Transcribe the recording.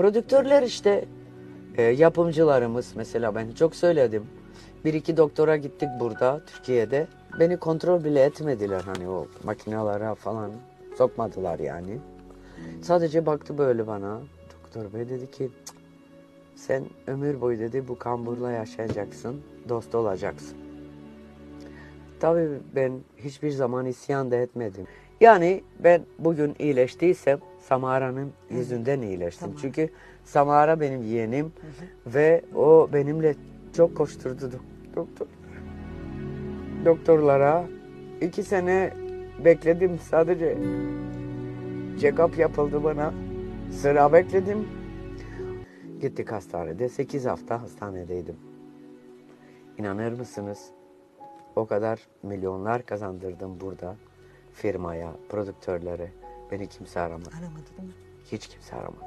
prodüktörler işte e, yapımcılarımız mesela ben çok söyledim. Bir iki doktora gittik burada Türkiye'de. Beni kontrol bile etmediler hani o makinelere falan sokmadılar yani. Sadece baktı böyle bana. Doktor bey dedi ki "Cık, sen ömür boyu dedi bu kamburla yaşayacaksın, dost olacaksın. Tabii ben hiçbir zaman isyan da etmedim. Yani ben bugün iyileştiysem Samara'nın yüzünden iyileştim. Tamam. Çünkü Samara benim yeğenim ve o benimle çok koşturdu dok- doktor. Doktorlara iki sene bekledim sadece. Check-up yapıldı bana. Sıra bekledim. Gittik hastanede. 8 hafta hastanedeydim. İnanır mısınız? O kadar milyonlar kazandırdım burada. Firmaya, prodüktörlere. Beni kimse aramadı. Aramadı değil mi? Hiç kimse aramadı.